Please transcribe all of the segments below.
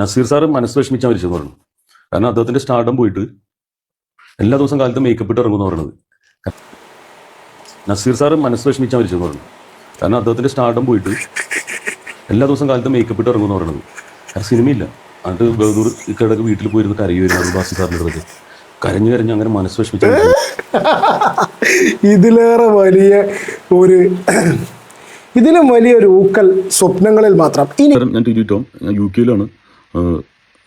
Naseer sir മനസ്സ് വിഷമിച്ചാൽ മരിച്ചെന്ന് പറഞ്ഞു. കാരണം അദ്ദേഹത്തിന്റെ സ്റ്റാർഡം പോയിട്ട് എല്ലാ ദിവസം കാലത്തും മേക്കപ്പ് ഇട്ട് ഇറങ്ങുമെന്ന് പറയുന്നത് നസീർ സാറ് മനസ്സ് വിഷമിച്ചാൽ മരിച്ചെന്ന് പറഞ്ഞു. കാരണം അദ്ദേഹത്തിന്റെ സ്റ്റാർഡം പോയിട്ട് എല്ലാ ദിവസം കാലത്തും മേക്കപ്പ് ഇട്ട് ഇറങ്ങുമെന്ന് പറയുന്നത് കാരണം സിനിമയില്ല. എന്നിട്ട് ബഹദൂർ ഇക്കടക്ക് വീട്ടിൽ പോയിരുന്ന് കരയുമായിരുന്നു ബാസി സാറിന്റെ അടുത്ത്. കരഞ്ഞു കരഞ്ഞു അങ്ങനെ മനസ്സ് വിഷമിച്ചു ഇതിലേറെ വലിയ ഒരു ഇതിലും വലിയൊരു ഊക്കൽ സ്വപ്നങ്ങളിൽ മാത്രം. ഇനി ഞാൻ ടി വി ഞാൻ യു കെയിലാണ്.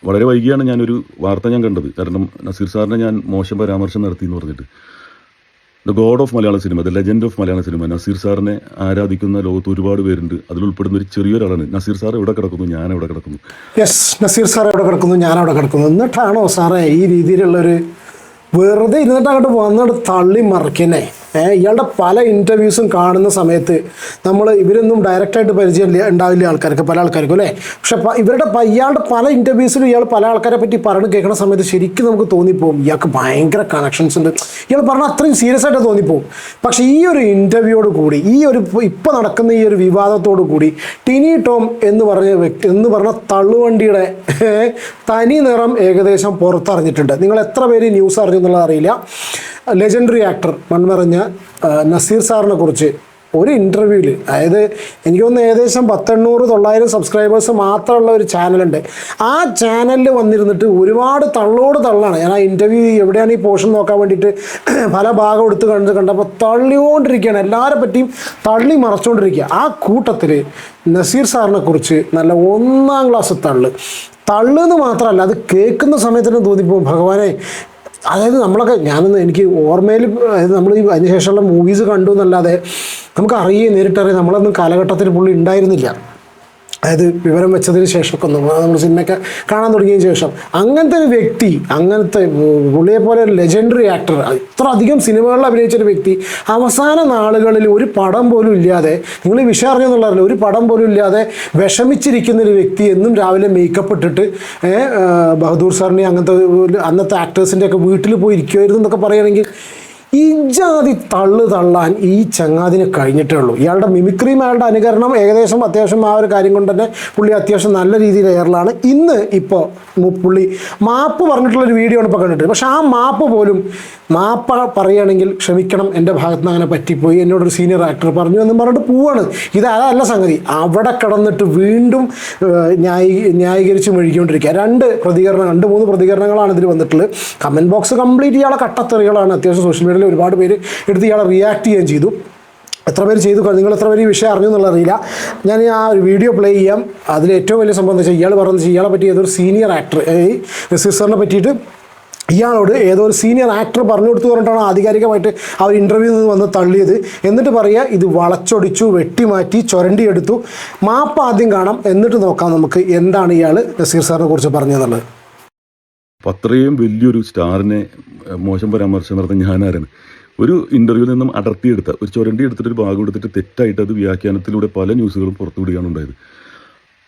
വളരെ വൈകിയാണ് ഞാനൊരു വാർത്ത ഞാൻ കണ്ടത്. കാരണം നസീർ സാറിനെ ഞാൻ മോശം പരാമർശം നടത്തി എന്ന് പറഞ്ഞിട്ട്. The god of Malayala cinema the legend of Malayala cinema Nazir സാറിനെ ആരാധിക്കുന്ന ലോകത്ത് ഒരുപാട് പേരുണ്ട്. അതിൽ ഉൾപ്പെടുന്ന ഒരു ചെറിയൊരാളാണ് നസീർ സാർ എവിടെ കിടക്കുന്നു? ഞാൻ എവിടെ കിടക്കുന്നു? യെസ് നസീർ സാർ എവിടെ കിടക്കുന്നു? ഞാൻ അവിടെ കിടക്കുന്നു. എന്നിട്ടാണോ സാറേ ഈ രീതിയിലുള്ളൊരു വെറുതെ ഇരുന്നിട്ട് അങ്ങോട്ട് വന്നിട്ട് തള്ളി മറിക്കുന്നേ? ഏഹ് ഇയാളുടെ പല ഇന്റർവ്യൂസും കാണുന്ന സമയത്ത് നമ്മൾ ഇവരൊന്നും ഡയറക്റ്റായിട്ട് പരിചയം ഉണ്ടാവില്ല ആൾക്കാർക്ക് പല ആൾക്കാർക്കും അല്ലേ? പക്ഷെ ഇവരുടെ ഇയാളുടെ പല ഇന്റർവ്യൂസിലും ഇയാൾ പല ആൾക്കാരെ പറ്റി പറഞ്ഞു കേൾക്കുന്ന സമയത്ത് ശരിക്കും നമുക്ക് തോന്നിപ്പോവും. ഇയാൾക്ക് ഭയങ്കര കണക്ഷൻസ് ഉണ്ട്. ഇയാൾ പറഞ്ഞാൽ അത്രയും സീരിയസ് ആയിട്ട് തോന്നിപ്പോവും. പക്ഷേ ഈ ഒരു ഇന്റർവ്യൂയോട് കൂടി ഈ ഒരു ഇപ്പോൾ നടക്കുന്ന ഈ ഒരു വിവാദത്തോടു കൂടി ടിനി ടോം എന്ന് പറഞ്ഞ വ്യക്തി എന്ന് പറഞ്ഞ തള്ളുവണ്ടിയുടെ തനി നിറം ഏകദേശം പുറത്തറിഞ്ഞിട്ടുണ്ട്. നിങ്ങൾ എത്ര പേര് ന്യൂസ് അറിഞ്ഞു എന്നുള്ളത് അറിയില്ല. ലെജൻഡറി ആക്ടർ മൺമറഞ്ഞ നസീർ സാറിനെ കുറിച്ച് ഒരു ഇന്റർവ്യൂവിൽ അതായത് എനിക്ക് തോന്നുന്നു ഏകദേശം പത്തെണ്ണൂറ് തൊള്ളായിരം സബ്സ്ക്രൈബേഴ്സ് മാത്രമുള്ള ഒരു ചാനലുണ്ട്. ആ ചാനലിൽ വന്നിരുന്നിട്ട് ഒരുപാട് തള്ളോട് തള്ളാണ്. ഞാൻ ആ ഇന്റർവ്യൂ എവിടെയാണ് ഈ പോർഷൻ നോക്കാൻ വേണ്ടിയിട്ട് പല ഭാഗം എടുത്ത് കണ്ട് കണ്ടപ്പോൾ തള്ളിക്കൊണ്ടിരിക്കുകയാണ്. എല്ലാവരെ പറ്റിയും തള്ളി മറച്ചുകൊണ്ടിരിക്കുക. ആ കൂട്ടത്തിൽ നസീർ സാറിനെ കുറിച്ച് നല്ല ഒന്നാം ക്ലാസ് തള്ള്. തള്ളെന്ന് മാത്രമല്ല അത് കേൾക്കുന്ന സമയത്ത് തന്നെ തോന്നിപ്പോകും. ഭഗവാനെ അതായത് നമ്മളൊക്കെ ഞാനൊന്ന് എനിക്ക് ഓർമ്മയിൽ നമ്മൾ ഈ അതിനുശേഷമുള്ള മൂവീസ് കണ്ടു എന്നല്ലാതെ നമുക്ക് അറിയുകയും നേരിട്ടറിയാം നമ്മളൊന്നും കാലഘട്ടത്തിൽ പുള്ളി ഉണ്ടായിരുന്നില്ല. അതായത് വിവരം വെച്ചതിന് ശേഷമൊക്കെ ഒന്ന് നമ്മൾ സിനിമയൊക്കെ കാണാൻ തുടങ്ങിയതിന് ശേഷം അങ്ങനത്തെ ഒരു വ്യക്തി അങ്ങനത്തെ പുള്ളിയെ പോലെ ഒരു ലെജൻഡറി ആക്ടർ ഇത്ര അധികം സിനിമകളിൽ അഭിനയിച്ചൊരു വ്യക്തി അവസാന നാളുകളിൽ ഒരു പടം പോലും ഇല്ലാതെ നിങ്ങൾ ഈ വിഷയം അറിഞ്ഞെന്നുള്ളതല്ല ഒരു പടം പോലും ഇല്ലാതെ വിഷമിച്ചിരിക്കുന്ന ഒരു വ്യക്തി എന്നും രാവിലെ മേക്കപ്പ് ഇട്ടിട്ട് ബഹദൂർ സാറിനെ അങ്ങനത്തെ അന്നത്തെ ആക്ടേഴ്സിന്റെയൊക്കെ വീട്ടിൽ പോയി ഇരിക്കുമായിരുന്നു എന്നൊക്കെ പറയുകയാണെങ്കിൽ ഈ ജാതി തള്ളു തള്ളാൻ ഈ ചങ്ങാതിന് കഴിഞ്ഞിട്ടേ ഉള്ളൂ ഇയാളുടെ മിമിക്രിയും അയാളുടെ അനുകരണം ഏകദേശം അത്യാവശ്യം ആ ഒരു കാര്യം കൊണ്ട് തന്നെ പുള്ളി അത്യാവശ്യം നല്ല രീതിയിൽ എയറിലാണ് ഇന്ന് ഇപ്പോൾ പുള്ളി മാപ്പ് പറഞ്ഞിട്ടുള്ളൊരു വീഡിയോ ആണ് ഇപ്പോൾ കണ്ടിട്ട്. പക്ഷെ ആ മാപ്പ് പോലും മാപ്പ പറയുകയാണെങ്കിൽ ക്ഷമിക്കണം എന്റെ ഭാഗത്ത് നിന്ന് അങ്ങനെ പറ്റിപ്പോയി എന്നോടൊരു സീനിയർ ആക്ടർ പറഞ്ഞു എന്നും പറഞ്ഞിട്ട് പോവാണ്. ഇത് അതല്ല സംഗതി. അവിടെ കിടന്നിട്ട് വീണ്ടും ന്യായി ന്യായീ ന്യായീകരിച്ച് മെഴുകിക്കൊണ്ടിരിക്കുക. രണ്ട് പ്രതികരണം രണ്ട് മൂന്ന് പ്രതികരണങ്ങളാണ് ഇതിൽ വന്നിട്ടുള്ളത്. കമന്റ് ബോക്സ് കംപ്ലീറ്റ് ഇയാളെ കട്ടത്തെറികളാണ്. അത്യാവശ്യം സോഷ്യൽ മീഡിയയിൽ ഒരുപാട് പേര് എടുത്ത് ഇയാളെ റിയാക്ട് ചെയ്യുകയും ചെയ്തു. എത്ര പേര് ചെയ്തു? നിങ്ങൾ എത്ര പേര് ഈ വിഷയം അറിഞ്ഞു എന്നുള്ള അറിയില്ല ഞാൻ ആ ഒരു വീഡിയോ പ്ലേ ചെയ്യാം. അതിൽ ഏറ്റവും വലിയ സംഭവം എന്ന് വെച്ചാൽ ഇയാൾ പറഞ്ഞത് ഇയാളെ പറ്റി ഏതൊരു സീനിയർ ആക്ടർ ഈ സിസ്റ്ററിനെ പറ്റിയിട്ട് ഇയാളോട് ഏതോ ഒരു സീനിയർ ആക്ടർ പറഞ്ഞു കൊടുത്തു പറഞ്ഞിട്ടാണ് ആധികാരികമായിട്ട് അവർ ഇന്റർവ്യൂ നിന്ന് വന്ന് തള്ളിയത്. എന്നിട്ട് പറയുക ഇത് വളച്ചൊടിച്ചു വെട്ടിമാറ്റി ചുരണ്ടിയെടുത്തു മാപ്പ് ആദ്യം കാണാം. എന്നിട്ട് നോക്കാം നമുക്ക് എന്താണ് ഇയാൾ നസീർ സാറിനെ കുറിച്ച് പറഞ്ഞതെന്നുള്ളത് അപ്പം അത്രയും വലിയൊരു സ്റ്റാറിനെ മോശം പരാമർശം നടത്തുന്ന ഞാനാരാണ്? ഒരു ഇന്റർവ്യൂവിൽ നിന്നും അടർത്തിയെടുത്ത ഒരു ചുരണ്ടി എടുത്തിട്ട് ഒരു ഭാഗം എടുത്തിട്ട് തെറ്റായിട്ട് അത് വ്യാഖ്യാനത്തിലൂടെ പല ന്യൂസുകളും പുറത്തു വിടുകയാണ് ഉണ്ടായത്.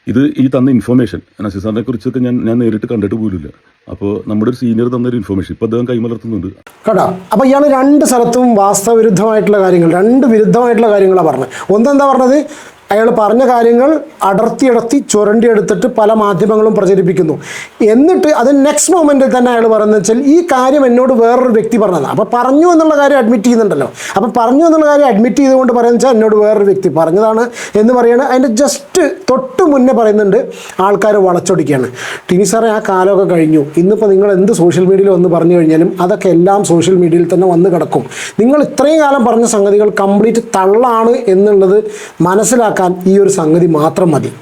ഇത് ഈ തന്ന ഇൻഫർമേഷൻ നസീർ സാറിനെ കുറിച്ചൊക്കെ ഞാൻ ഞാൻ നേരിട്ട് കണ്ടിട്ട് പോലുമില്ല. അപ്പോൾ നമ്മുടെ ഒരു സീനിയർ തന്നൊരു ഇൻഫർമേഷൻ ഇപ്പോൾ അദ്ദേഹം കൈമലർത്തുന്നുണ്ട്. കേട്ടോ അപ്പോൾ ഇയാൾ രണ്ട് സ്ഥലത്തും വാസ്തവവിരുദ്ധമായിട്ടുള്ള കാര്യങ്ങൾ രണ്ട് വിരുദ്ധമായിട്ടുള്ള കാര്യങ്ങളാണ് പറഞ്ഞത്. ഒന്നെന്താ പറഞ്ഞത്? അയാൾ പറഞ്ഞ കാര്യങ്ങൾ അടർത്തിയടത്തി ചുരണ്ടിയെടുത്തിട്ട് പല മാധ്യമങ്ങളും പ്രചരിപ്പിക്കുന്നു. എന്നിട്ട് അത് നെക്സ്റ്റ് മൊമെന്റിൽ തന്നെ അയാൾ പറയുന്നത് വെച്ചാൽ ഈ കാര്യം എന്നോട് വേറൊരു വ്യക്തി പറഞ്ഞതാണ് അപ്പോൾ പറഞ്ഞു എന്നുള്ള കാര്യം അഡ്മിറ്റ് ചെയ്യുന്നുണ്ടല്ലോ. അപ്പോൾ പറഞ്ഞു എന്നുള്ള കാര്യം അഡ്മിറ്റ് ചെയ്തുകൊണ്ട് പറയുന്നത് വെച്ചാൽ എന്നോട് വേറൊരു വ്യക്തി പറഞ്ഞതാണ് എന്ന് പറയുന്നത് അതിന്റെ ജസ്റ്റ് തൊട്ട് മുന്നേ പറയുന്നുണ്ട് ആൾക്കാർ വളച്ചൊടിക്കുകയാണ്. ടിനി സാറെ ആ കാലമൊക്കെ കഴിഞ്ഞു. ഇന്നിപ്പോൾ നിങ്ങൾ എന്ത് സോഷ്യൽ മീഡിയയിൽ വന്ന് പറഞ്ഞു കഴിഞ്ഞാലും അതൊക്കെ എല്ലാം സോഷ്യൽ മീഡിയയിൽ തന്നെ വന്ന് കിടക്കും. നിങ്ങൾ ഇത്രയും കാലം പറഞ്ഞ സംഗതികൾ കംപ്ലീറ്റ് തള്ളാണ് എന്നുള്ളത് മനസ്സിലാക്കാൻ ഈ ഒരു സംഗതി മാത്രം മതി.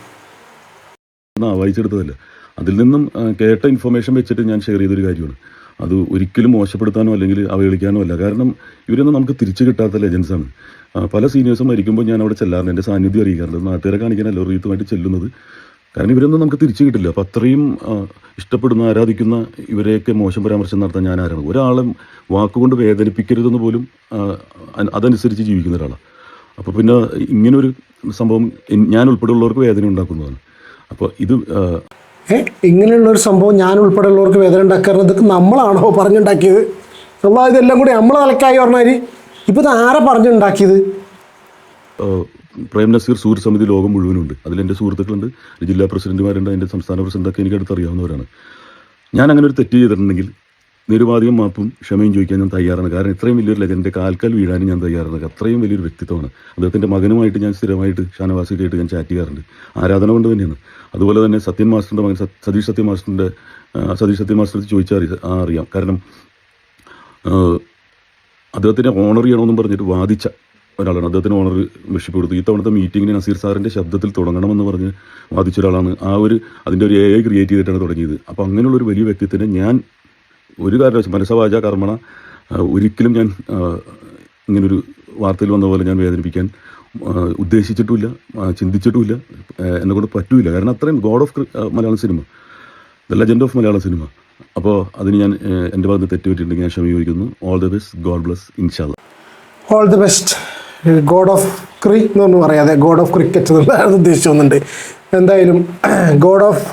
വായിച്ചെടുത്തതല്ല. അതിൽ നിന്നും കേട്ട ഇൻഫർമേഷൻ വെച്ചിട്ട് ഞാൻ ഷെയർ ചെയ്തൊരു കാര്യമാണ്. അത് ഒരിക്കലും മോശപ്പെടുത്താനോ അല്ലെങ്കിൽ അവഹേളിക്കാനോ അല്ല. കാരണം ഇവരൊന്നും നമുക്ക് തിരിച്ചു കിട്ടാത്ത ലെജൻസാണ് പല സീനിയേഴ്സും മരിക്കുമ്പോൾ ഞാൻ അവിടെ ചെല്ലാറുണ്ട്. എന്റെ സാന്നിധ്യം അറിയിക്കാറുണ്ട്. നാട്ടുകാരെ കാണിക്കാനല്ല റീത്തുമായിട്ട് ചെല്ലുന്നത്. കാരണം ഇവരൊന്നും നമുക്ക് തിരിച്ചു കിട്ടില്ല. അപ്പോൾ അത്രയും ഇഷ്ടപ്പെടുന്ന ആരാധിക്കുന്ന ഇവരെയൊക്കെ മോശം പരാമർശം നടത്താൻ ഞാൻ ആരാണ്? ഒരാളെ വാക്കുകൊണ്ട് വേദനിപ്പിക്കരുതെന്ന് പോലും അതനുസരിച്ച് ജീവിക്കുന്ന ഒരാളാണ് അപ്പോൾ പിന്നെ ഇങ്ങനൊരു സംഭവം ഞാൻ ഉൾപ്പെടെയുള്ളവർക്ക് വേദന ഉണ്ടാക്കുന്നതാണ്. അപ്പോൾ ഇത് ഇങ്ങനെയുള്ള ഒരു സംഭവം ഞാൻ ഉൾപ്പെടെയുള്ളവർക്ക് വേദന ഉണ്ടാക്കുന്നത് നമ്മളാണോ പറഞ്ഞുണ്ടാക്കിയത്? അള്ളാ ഇതെല്ലാം കൂടി നമ്മൾ തലക്കായി പറഞ്ഞാൽ ഇപ്പോൾ ഇത് ആരാ പറഞ്ഞുണ്ടാക്കിയത്? പ്രേം നസീർ സുഹൃത്ത് സമിതി ലോകം മുഴുവനുണ്ട്. അതിലെന്റെ സുഹൃത്തുക്കളുണ്ട്. ജില്ലാ പ്രസിഡന്റുമാരുണ്ട്. അതിന്റെ സംസ്ഥാന പ്രസിഡന്റൊക്കെ എനിക്ക് അറിയാവുന്നവരാണ് ഞാൻ അങ്ങനെ ഒരു തെറ്റ് ചെയ്തിട്ടുണ്ടെങ്കിൽ നിരുപാധികം മാപ്പും ക്ഷമയും ചോദിക്കാൻ ഞാൻ തയ്യാറാണ്. കാരണം ഇത്രയും വലിയൊരു ലെജന്റെ കാൽക്കൽ വീഴാനും ഞാൻ തയ്യാറാണ്. അത്രയും വലിയൊരു വ്യക്തിത്വമാണ്. അദ്ദേഹത്തിന്റെ മകനുമായിട്ട് ഞാൻ സ്ഥിരമായിട്ട് ഷാനവാസിക്കായിട്ട് ഞാൻ ചാറ്റ് ചെയ്യാറുണ്ട്. ആരാധന കൊണ്ട് തന്നെയാണ്. അതുപോലെ തന്നെ സത്യൻ മാസ്റ്ററിന്റെ മകൻ സതീഷ് സത്യൻ മാസ്റ്ററിന്റെ സതീഷ് സത്യൻ മാസ്റ്റർ ചോദിച്ചാൽ അറിയാം. കാരണം അദ്ദേഹത്തിന്റെ ഓണർ ചെയ്യണമെന്നും പറഞ്ഞിട്ട് വാദിച്ച ഒരാളാണ്. അദ്ദേഹത്തിന് ഓണർ മെഷിപ്പ് കൊടുത്തു ഈ തവണത്തെ മീറ്റിങ്ങിന് നസീർ സാറിന്റെ ശബ്ദത്തിൽ തുടങ്ങണമെന്ന് പറഞ്ഞ് വാദിച്ച ഒരാളാണ് ആ ഒരു അതിന്റെ ഒരു എ ഐ ക്രിയേറ്റ് ചെയ്തിട്ടാണ് തുടങ്ങിയത്. അപ്പോൾ അങ്ങനെയുള്ള ഒരു വലിയ വ്യക്തിത്വത്തിനെ ഞാൻ ഒരു കാരണവശാലും മനസ്സവാച കർമ്മണ ഒരിക്കലും ഞാൻ ഇങ്ങനൊരു വാർത്തയിൽ വന്ന പോലെ ഞാൻ വേദനിപ്പിക്കാൻ ഉദ്ദേശിച്ചിട്ടുമില്ല ചിന്തിച്ചിട്ടുമില്ല എന്നെ കൊണ്ട് പറ്റൂല. കാരണം അത്രയും god of Malayalam cinema. The legend of Malayalam cinema. അപ്പോൾ അതിന് ഞാൻ എന്റെ ഭാഗത്ത് തെറ്റുപറ്റിയിട്ടുണ്ടെങ്കിൽ ഞാൻ ക്ഷമീകരിക്കുന്നു all the best god bless ഇൻഷാല്ല all the best god of ക്രി എന്നൊന്നും പറയാതെ ഗോഡ് ഓഫ് ക്രിക്കറ്റ് എന്നുള്ളതാണ് വന്നിട്ടുണ്ട്. എന്തായാലും ഗോഡ് ഓഫ്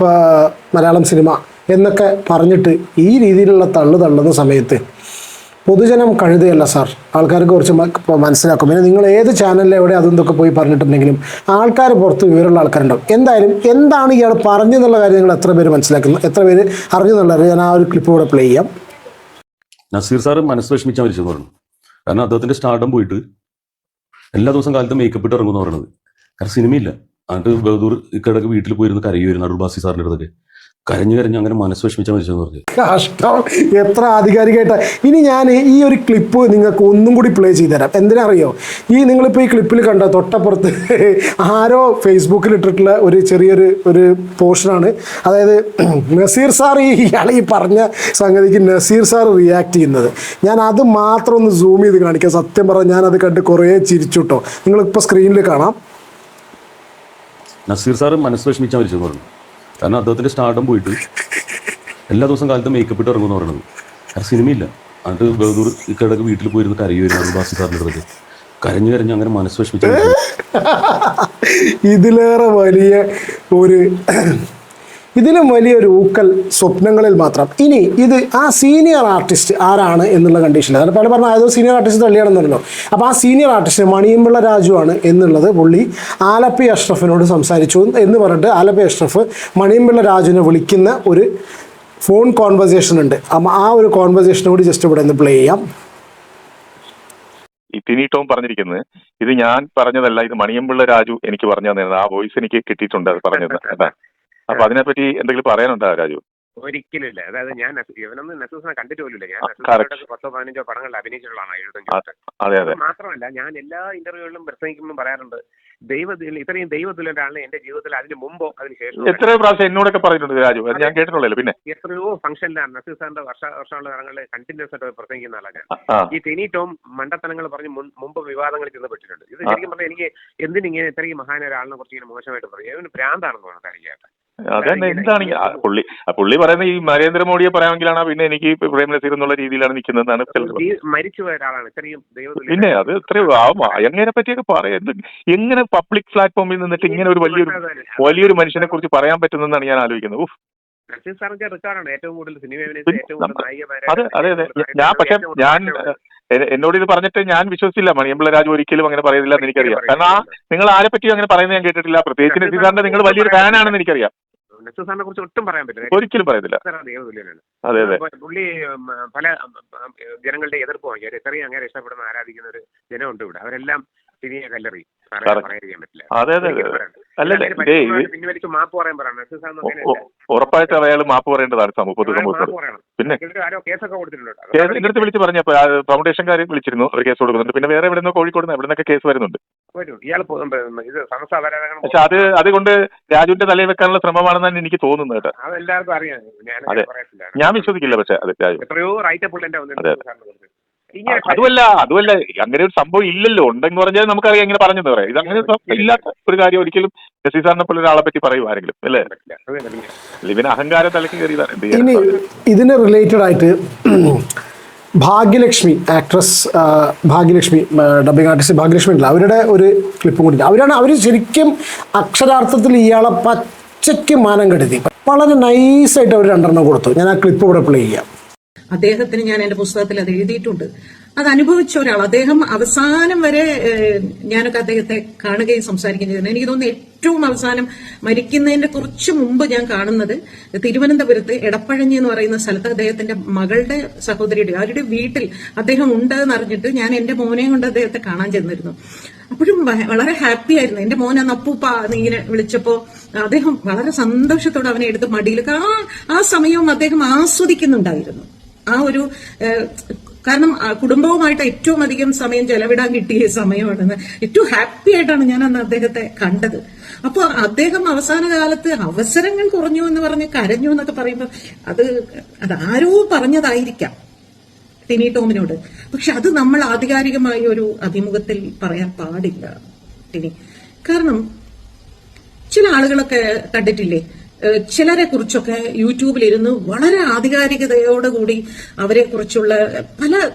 മലയാളം സിനിമ എന്നൊക്കെ പറഞ്ഞിട്ട് ഈ രീതിയിലുള്ള തള്ളു തള്ളുന്ന സമയത്ത് പൊതുജനം കഴുതയല്ല സാർ. ആൾക്കാർക്ക് കുറച്ച് മനസ്സിലാക്കും. പിന്നെ നിങ്ങൾ ഏത് ചാനലിൽ എവിടെ അതും ഇതൊക്കെ പോയി പറഞ്ഞിട്ടുണ്ടെങ്കിലും ആൾക്കാർ പുറത്ത് വിവരമുള്ള ആൾക്കാരുണ്ടാവും. എന്തായാലും എന്താണ് ഇയാൾ പറഞ്ഞെന്നുള്ള കാര്യം നിങ്ങൾ എത്ര പേര് മനസ്സിലാക്കുന്നു? എത്ര പേര് അറിഞ്ഞു ഞാൻ ആ ഒരു ക്ലിപ്പ് കൂടെ പ്ലേ ചെയ്യാം. നസീർ സാറ് മനസ്സ് വിഷമിച്ചാൽ മരിച്ചെന്ന് പറഞ്ഞു. കാരണം അദ്ദേഹത്തിന്റെ സ്റ്റാർഡം പോയിട്ട് എല്ലാ ദിവസം കാലത്ത് മേക്കപ്പ് ഇട്ട് ഇറങ്ങുമെന്ന് പറയുന്നത് കാരണം സിനിമയില്ല. എന്നിട്ട് ബഹദൂർ ഇക്കടക്ക് വീട്ടിൽ പോയിരുന്ന് കരയുമായിരുന്നു അടുബാസി ബാസി സാറിന്റെ അടുത്തൊക്കെ. കരഞ്ഞു കരഞ്ഞു അങ്ങനെ മനസ്സ് വിഷമിച്ചാൽ മരിച്ചെന്ന് പറഞ്ഞു. കഷ്ടം. എത്ര ആധികാരികമായിട്ട്. ഇനി ഞാൻ ഈ ഒരു ക്ലിപ്പ് നിങ്ങൾക്ക് ഒന്നും കൂടി പ്ലേ ചെയ്തുതരാം. എന്തിനറിയോ? ഈ നിങ്ങളിപ്പോൾ ഈ ക്ലിപ്പിൽ കണ്ട തൊട്ടപ്പുറത്ത് ആരോ ഫേസ്ബുക്കിൽ ഇട്ടിട്ടുള്ള ഒരു ചെറിയൊരു ഒരു പോർഷനാണ് അതായത് നസീർ സാർ ഈ ഇയാൾ ഈ പറഞ്ഞ സംഗതിക്ക് നസീർ സാർ റിയാക്ട് ചെയ്യുന്നത്. ഞാൻ അത് മാത്രം ഒന്ന് സൂം ചെയ്ത് കാണിക്കാം. സത്യം പറഞ്ഞാൽ ഞാനത് അത് കണ്ട് കുറേ ചിരിച്ചുട്ടോ നിങ്ങളിപ്പോൾ സ്ക്രീനിൽ കാണാം. നസീർ സാർ മനസ്സ് വിഷമിച്ചാൽ മരിച്ചു പറഞ്ഞു. കാരണം അദ്ദേഹത്തിന്റെ സ്റ്റാർഡം പോയിട്ട് എല്ലാ ദിവസം കാലത്തും മേക്കപ്പ് ഇട്ട് ഇറങ്ങുമെന്ന് പറയുന്നത്. കാരണം സിനിമയില്ല. എന്നിട്ട് ബഹദൂർ ഇക്കടക്ക് വീട്ടിൽ പോയിരുന്ന് കരയുമായിരുന്നു ബാസി സാറിന്റെ അടുത്ത് കരഞ്ഞു കരഞ്ഞ് അങ്ങനെ മനസ്സ് വിഷമിച്ചു ഇതിലേറെ വലിയ ഒരു ഇതിലും വലിയൊരു ഊക്കൽ സ്വപ്നങ്ങളിൽ മാത്രം. ഇനി ഇത് ആ സീനിയർ ആർട്ടിസ്റ്റ് ആരാണ് എന്നുള്ള കണ്ടീഷൻ അതാണ് പല പറഞ്ഞ ഏതോ സീനിയർ ആർട്ടിസ്റ്റ് തള്ളിയാണെന്നല്ലോ അപ്പോൾ ആ സീനിയർ ആർട്ടിസ്റ്റ് മണിയമ്പിള്ള രാജുവാണ് എന്നുള്ളത് പുള്ളി ആലപ്പി അഷ്റഫിനോട് സംസാരിച്ചു എന്ന് പറഞ്ഞിട്ട് ആലപ്പി അഷ്റഫ് മണിയമ്പിള്ള രാജുവിനെ വിളിക്കുന്ന ഒരു ഫോൺ കോൺവെർസേഷൻ ഉണ്ട്. അപ്പം ആ ഒരു കോൺവെർസേഷൻ കൂടി ജസ്റ്റ് ഇവിടെ നിന്ന് പ്ലേ ചെയ്യാം. ഈ ടോം പറഞ്ഞിരിക്കുന്നത് ഇത് ഞാൻ പറഞ്ഞതല്ല ഇത് മണിയമ്പിള്ള രാജു എനിക്ക് പറഞ്ഞു തന്നിരുന്നത് ആ വോയിസ് എനിക്ക് കിട്ടിയിട്ടുണ്ട് അത് പറഞ്ഞത്. അതാ അപ്പൊ അതിനെപ്പറ്റി എന്തെങ്കിലും പറയാനുണ്ടോ രാജു? ഒരിക്കലും ഇല്ല അതായത് ഞാൻ ഇവനൊന്നും നസൂസിനെ കണ്ടിട്ട് പോലുമില്ല. ഞാൻ പത്തോ പതിനഞ്ചോ പടങ്ങളിൽ അഭിനയിച്ചിട്ടുള്ളതാണ് എഴുപത്തഞ്ച് മാത്രമല്ല ഞാൻ എല്ലാ ഇന്റർവ്യൂകളിലും പ്രസംഗിക്കുമ്പോൾ പറയാറുണ്ട് ദൈവത്തിൽ ഇത്രയും ദൈവത്തിലൊരാളെ ഒരാളിനെ എന്റെ ജീവിതത്തിൽ അതിന് മുമ്പോ അതിന് ശേഷം എത്ര പ്രാവശ്യം എന്നോടൊക്കെ പറഞ്ഞിട്ടുണ്ട് രാജു. ഞാൻ കേട്ടിട്ടുള്ളൂ പിന്നെ? എത്രയോ ഫംഗ്ഷനിലാണ് നസീർ സാറിന്റെ വർഷ വർഷമുള്ള തരങ്ങളിൽ കണ്ടിന്യൂസ് ആയിട്ട് പ്രസംഗിക്കുന്ന ആളാണ് ഞാൻ. തെനി ഈ ടെനീറ്റവും മണ്ടത്തനങ്ങൾ പറഞ്ഞ് മുമ്പ് വിവാദങ്ങൾ ചെന്നപ്പെട്ടിട്ടുണ്ട്. ഇത് ശരിക്കും പറഞ്ഞാൽ എനിക്ക് എന്തിനിങ്ങനെ ഇത്രയും മഹാന ഒരാളിനെ കുറിച്ച് ഇങ്ങനെ മോശമായിട്ട് പറയും? ഇവന് ഭ്രാന്താണെന്ന് തോന്നുന്നു കാര്യമായിട്ട് അതന്നെ എന്താണ് പുള്ളി പുള്ളി പറയുന്ന ഈ നരേന്ദ്രമോദിയെ പറയാമെങ്കിലാണ് പിന്നെ എനിക്ക് പ്രേം നസീർ എന്നുള്ള രീതിയിലാണ് നിൽക്കുന്നതെന്നാണ് പിന്നെ ഒരാളാണ്. ഇത്രയും ആവും അത് എങ്ങനെ പറ്റിയൊക്കെ പറയാം. എങ്ങനെ പബ്ലിക് പ്ലാറ്റ്ഫോമിൽ നിന്നിട്ട് ഇങ്ങനെ ഒരു വലിയൊരു വലിയൊരു മനുഷ്യനെ കുറിച്ച് പറയാൻ പറ്റുന്നതെന്നാണ് ഞാൻ ആലോചിക്കുന്നത്. നായികമാരെ അതെ അതെ അതെ. ഞാൻ പക്ഷെ ഞാൻ എന്നോട് ഇത് പറഞ്ഞിട്ട് ഞാൻ വിശ്വസിച്ചില്ല. മണിയമ്പിള്ള രാജു ഒരിക്കലും അങ്ങനെ പറയുന്നില്ല എന്ന് എനിക്കറിയാം. കാരണം ആ നിങ്ങൾ ആരെ പറ്റിയും അങ്ങനെ പറയുന്നത് ഞാൻ കേട്ടിട്ടില്ല. പ്രത്യേകിച്ച് നിങ്ങൾ വലിയൊരു ഫാനാണെന്ന് എനിക്കറിയാം. നസീർ സാറിനെ കുറിച്ച് ഒട്ടും പറയാൻ പറ്റില്ല. ഒരിക്കലും പറയത്തില്ല. നസീർ സാർ ദൈവതുല്യനാണ് അതെ അതെ. പുള്ളി പല ജനങ്ങളുടെ എതിർപ്പ് വാങ്ങി എത്രയും അങ്ങനെ ഇഷ്ടപ്പെടുന്ന ആരാധിക്കുന്ന ഒരു ജനമുണ്ട് ഇവിടെ. അവരെല്ലാം സിനിമയെ കല്ലെറി പറയാൻ പറ്റില്ല. പിൻവലിച്ച് മാപ്പ് പറയാൻ പറയണം ഉറപ്പായിട്ടും അയാൾ മാപ്പ് പറയേണ്ടതാണ് സമൂഹ അയാൾ പൊതുസമൂഹത്തോട് പിന്നെ കേസ് എന്റെ അടുത്ത് വിളിച്ച് പറഞ്ഞപ്പോ ഫൗണ്ടേഷൻകാർ വിളിച്ചിരുന്നു അവർ കേസ് കൊടുക്കുന്നുണ്ട്. പിന്നെ വേറെ എവിടെ നിന്നോ കോഴിക്കോട് എവിടെ നിന്നൊക്കെ കേസ് വരുന്നുണ്ട്. പക്ഷെ അത് അതുകൊണ്ട് രാജുവിന്റെ തലയിൽ വെക്കാനുള്ള ശ്രമമാണെന്നാണ് എനിക്ക് തോന്നുന്നത് കേട്ടോ. അതെല്ലാവർക്കും അറിയാം. ഞാൻ അതെ. ഞാൻ വിശ്വസിക്കില്ല പക്ഷെ അത് രാജു. എത്രയോ റൈറ്റ് അതെ. അതുമല്ല അതുമല്ല. അങ്ങനെ ഒരു സംഭവം ഇല്ലല്ലോ. ഉണ്ടെന്ന് പറഞ്ഞാൽ നമുക്കറിയാം ഇങ്ങനെ പറഞ്ഞെന്ന് പറയാം. ഇത് അങ്ങനെ ഇല്ലാത്ത ഒരു കാര്യം ഒരിക്കലും ശശി സാറിനെ പോലെ ഒരാളെ പറ്റി പറയും ആരെങ്കിലും അല്ലേ? ലിവിന് അഹങ്കാര ഇവന് തലക്ക് കയറിയതാണ് ഇനി ഇതിന് റിലേറ്റഡ് ആയിട്ട് Bhagyalakshmi actress Bhagyalakshmi dubbing artist Bhagyalakshmi ഉണ്ടല്ലോ. അവരുടെ ഒരു ക്ലിപ്പും കൂടി. അവരാണ് അവർ ശരിക്കും അക്ഷരാർത്ഥത്തിൽ ഇയാളെ പച്ചയ്ക്ക് മാനം കെടുത്തി. വളരെ നൈസായിട്ട് അവർ രണ്ടെണ്ണം കൊടുത്തു. ഞാൻ ആ ക്ലിപ്പ് ഇവിടെ പ്ലേ ചെയ്യാം. അദ്ദേഹത്തിന് ഞാൻ എന്റെ പുസ്തകത്തിൽ അത് എഴുതിയിട്ടുണ്ട്. അത് അനുഭവിച്ച ഒരാൾ. അദ്ദേഹം അവസാനം വരെ ഞാനൊക്കെ അദ്ദേഹത്തെ കാണുകയും സംസാരിക്കുകയും ചെയ്തിരുന്നു. എനിക്ക് തോന്നുന്നു ഏറ്റവും അവസാനം മരിക്കുന്നതിന്റെ കുറച്ച് മുമ്പ് ഞാൻ കാണുന്നത് തിരുവനന്തപുരത്ത് എടപ്പഴഞ്ഞി എന്ന് പറയുന്ന സ്ഥലത്ത് അദ്ദേഹത്തിന്റെ മകളുടെ സഹോദരിയുടെ അവരുടെ വീട്ടിൽ അദ്ദേഹം ഉണ്ടെന്ന് അറിഞ്ഞിട്ട് ഞാൻ എന്റെ മോനെയും കൊണ്ട് അദ്ദേഹത്തെ കാണാൻ ചെന്നിരുന്നു. അപ്പോഴും വളരെ ഹാപ്പി ആയിരുന്നു. എന്റെ മോൻ അന്ന് അപ്പൂപ്പ ഇങ്ങനെ വിളിച്ചപ്പോ അദ്ദേഹം വളരെ സന്തോഷത്തോടെ അവനെ എടുത്ത് മടിയിൽ ആ ആ സമയവും അദ്ദേഹം ആസ്വദിക്കുന്നുണ്ടായിരുന്നു. ആ ഒരു കാരണം കുടുംബവുമായിട്ട് ഏറ്റവും അധികം സമയം ചെലവിടാൻ കിട്ടിയ സമയമാണെന്ന് ഏറ്റവും ഹാപ്പി ആയിട്ടാണ് ഞാൻ അന്ന് അദ്ദേഹത്തെ കണ്ടത്. അപ്പോൾ അദ്ദേഹം അവസാന കാലത്ത് അവസരങ്ങൾ കുറഞ്ഞു എന്ന് പറഞ്ഞ് കരഞ്ഞു എന്നൊക്കെ പറയുമ്പോൾ അത് അത് ആരോ പറഞ്ഞതായിരിക്കാം ടിനി ടോമിനോട്. പക്ഷെ അത് നമ്മൾ ആധികാരികമായ ഒരു അഭിമുഖത്തിൽ പറയാൻ പാടില്ല ടിനി. കാരണം ചില ആളുകളൊക്കെ കണ്ടിട്ടില്ലേ ചിലരെ കുറിച്ചൊക്കെ യൂട്യൂബിലിരുന്ന് വളരെ ആധികാരികതയോടുകൂടി അവരെ കുറിച്ചുള്ള പല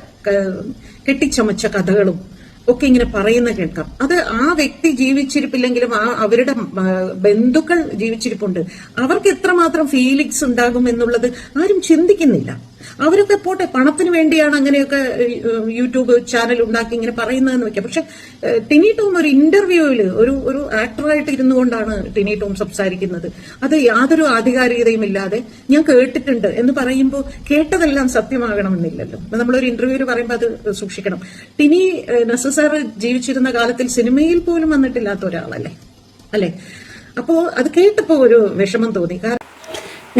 കെട്ടിച്ചമച്ച കഥകളും ഒക്കെ ഇങ്ങനെ പറയുന്ന കേൾക്കാം. അത് ആ വ്യക്തി ജീവിച്ചിരിപ്പില്ലെങ്കിലും ആ അവരുടെ ബന്ധുക്കൾ ജീവിച്ചിരിപ്പുണ്ട്. അവർക്ക് എത്രമാത്രം ഫീലിങ്സ് ഉണ്ടാകും എന്നുള്ളത് ആരും ചിന്തിക്കുന്നില്ല. അവരൊക്കെ പോട്ടെ പണത്തിന് വേണ്ടിയാണ് അങ്ങനെയൊക്കെ യൂട്യൂബ് ചാനൽ ഉണ്ടാക്കി ഇങ്ങനെ പറയുന്നതെന്ന് വെക്കാം. പക്ഷെ ടിനി ടോം ഒരു ഇന്റർവ്യൂവിൽ ഒരു ഒരു ആക്ടറായിട്ട് ഇരുന്നു കൊണ്ടാണ് ടിനി ടോം സംസാരിക്കുന്നത്. അത് യാതൊരു ആധികാരികതയും ഇല്ലാതെ ഞാൻ കേട്ടിട്ടുണ്ട് എന്ന് പറയുമ്പോൾ കേട്ടതെല്ലാം സത്യമാകണമെന്നില്ലല്ലോ. നമ്മളൊരു ഇന്റർവ്യൂവിൽ പറയുമ്പോൾ അത് സൂക്ഷിക്കണം. ടിനി ഏഹ്, ജീവിച്ചിരുന്ന കാലത്തിൽ സിനിമയിൽ പോലും വന്നിട്ടില്ലാത്ത ഒരാളല്ലേ? അല്ലെ? അപ്പോ അത് കേട്ടപ്പോ ഒരു വിഷമം തോന്നി. കാരണം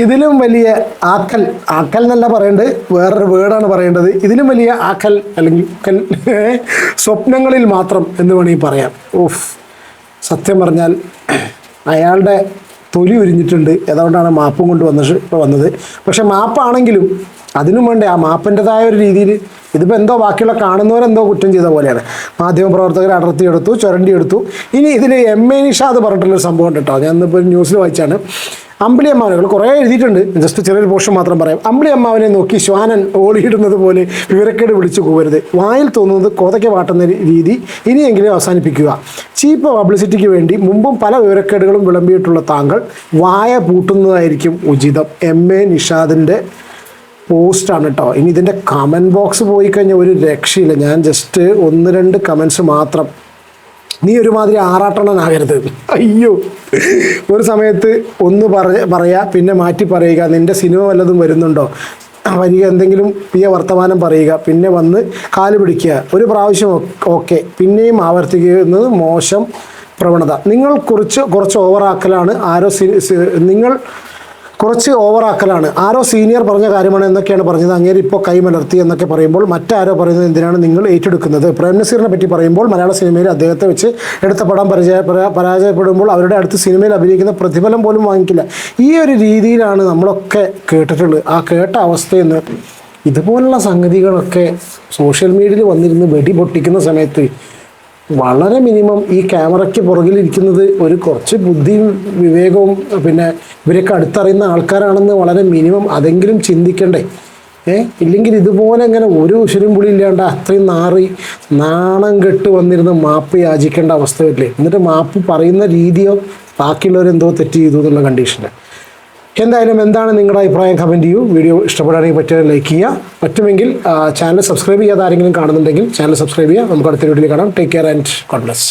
ഇതിലും വലിയ ആക്കൽ ആക്കൽ എന്നല്ല പറയേണ്ടത് വേറൊരു വേർഡാണ് പറയേണ്ടത്. ഇതിലും വലിയ ആക്കൽ അല്ലെങ്കിൽ കൽ സ്വപ്നങ്ങളിൽ മാത്രം എന്ന് വേണമെങ്കിൽ പറയാം. ഓഫ് സത്യം പറഞ്ഞാൽ അയാളുടെ തൊലി ഉരിഞ്ഞിട്ടുണ്ട്. അതുകൊണ്ടാണ് മാപ്പും കൊണ്ട് വന്ന വന്നത്. പക്ഷെ മാപ്പാണെങ്കിലും അതിനും വേണ്ട ആ മാപ്പിന്റെതായ ഒരു രീതിയിൽ ഇതിപ്പോൾ എന്തോ ബാക്കിയുള്ള കാണുന്നവരെന്തോ കുറ്റം ചെയ്ത പോലെയാണ്. മാധ്യമപ്രവർത്തകർ അടർത്തി എടുത്തു ചുരണ്ടി എടുത്തു ഇനി ഇതിൽ എം എ നിഷാദ് പറഞ്ഞിട്ടുള്ളൊരു സംഭവം കേട്ടോ ഇന്നിപ്പോൾ ന്യൂസിൽ വായിച്ചാണ്. അമ്പിളി അമ്മാവനുകൾ കുറേ എഴുതിയിട്ടുണ്ട്. ജസ്റ്റ് ചെറിയൊരു പോർഷൻ മാത്രം പറയാം. അമ്പിളി അമ്മാവനെ നോക്കി ശ്വാനൻ ഓടിയിടുന്നത് പോലെ വിവരക്കേട് വിളിച്ചു പോകരുത് വായിൽ തോന്നുന്നത് കോതയ്ക്ക് വാട്ടുന്ന രീതി ഇനിയെങ്കിലും അവസാനിപ്പിക്കുക. ചീപ്പ് പബ്ലിസിറ്റിക്ക് വേണ്ടി മുമ്പും പല വിവരക്കേടുകളും വിളമ്പിയിട്ടുള്ള താങ്കൾ വായ പൂട്ടുന്നതായിരിക്കും ഉചിതം. എം എ നിഷാദിന്റെ പോസ്റ്റാണ് കേട്ടോ ഇനി ഇതിന്റെ കമന്റ് ബോക്സ് പോയി കഴിഞ്ഞാൽ ഒരു രക്ഷയില്ല. ഞാൻ ജസ്റ്റ് ഒന്ന് രണ്ട് കമൻസ് മാത്രം നീ ഒരുമാതിരി ആറാട്ടണനാകരുത്. അയ്യോ. ഒരു സമയത്ത് ഒന്ന് പറ പറയാ പിന്നെ മാറ്റി പറയുക. നിന്റെ സിനിമ വല്ലതും വരുന്നുണ്ടോ? വരിക. എന്തെങ്കിലും പ്രിയ വർത്തമാനം പറയുക. പിന്നെ വന്ന് കാൽ പിടിക്കുക. ഒരു പ്രാവശ്യം ഓക്കെ. പിന്നെയും ആവർത്തിക്കുന്നത് മോശം പ്രവണത. നിങ്ങൾ കുറച്ച് കുറച്ച് ഓവറാക്കലാണ് ആരോ നിങ്ങൾ കുറച്ച് ഓവറാക്കലാണ്. ആരോ സീനിയർ പറഞ്ഞ കാര്യമാണ് എന്നൊക്കെയാണ് പറഞ്ഞത്. അങ്ങേര് ഇപ്പോൾ കൈമലർത്തി എന്നൊക്കെ പറയുമ്പോൾ മറ്റാരോ പറയുന്നത് എന്തിനാണ് നിങ്ങൾ ഏറ്റെടുക്കുന്നത്? പ്രേം നസീറിനെ പറ്റി പറയുമ്പോൾ മലയാള സിനിമയിൽ അദ്ദേഹത്തെ വെച്ച് എടുത്ത പടം പരിചയ പരാജയപ്പെടുമ്പോൾ അവരുടെ അടുത്ത് സിനിമയിൽ അഭിനയിക്കുന്ന പ്രതിഫലം പോലും വാങ്ങിക്കില്ല. ഈ ഒരു രീതിയിലാണ് നമ്മളൊക്കെ കേട്ടിട്ടുള്ളത്. ആ കേട്ട അവസ്ഥയിൽ നിന്ന് ഇതുപോലുള്ള സംഗതികളൊക്കെ സോഷ്യൽ മീഡിയയിൽ വന്നിരുന്ന് വെടി പൊട്ടിക്കുന്ന സമയത്ത് വളരെ മിനിമം ഈ ക്യാമറയ്ക്ക് പുറകിലിരിക്കുന്നത് ഒരു കുറച്ച് ബുദ്ധിയും വിവേകവും പിന്നെ ഇവരൊക്കെ അടുത്തറിയുന്ന ആൾക്കാരാണെന്ന് വളരെ മിനിമം അതെങ്കിലും ചിന്തിക്കണ്ടേ? ഏ? ഇല്ലെങ്കിൽ ഇതുപോലെ ഇങ്ങനെ ഒരു ഉശരും പുളി ഇല്ലാണ്ട് അത്രയും നാറി നാണം കെട്ട് വന്നിരുന്ന് മാപ്പ് യാചിക്കേണ്ട അവസ്ഥ വരില്ലേ? എന്നിട്ട് മാപ്പ് പറയുന്ന രീതിയോ ബാക്കിയുള്ളവരെന്തോ തെറ്റ് ചെയ്തു എന്നുള്ള കണ്ടീഷന് എന്തായാലും എന്താണ് നിങ്ങളുടെ അഭിപ്രായം? കമന്റ് ചെയ്യൂ. വീഡിയോ ഇഷ്ടപ്പെടുകയാണെങ്കിൽ പറ്റിയ ലൈക്ക് ചെയ്യുക. പറ്റുമെങ്കിൽ ചാനൽ സബ്സ്ക്രൈബ് ചെയ്യാതെ ആരെങ്കിലും കാണുന്നുണ്ടെങ്കിൽ ചാനൽ സബ്സ്ക്രൈബ് ചെയ്യുക. നമുക്ക് അടുത്ത വീഡിയോയിൽ കാണാം. Take care and god bless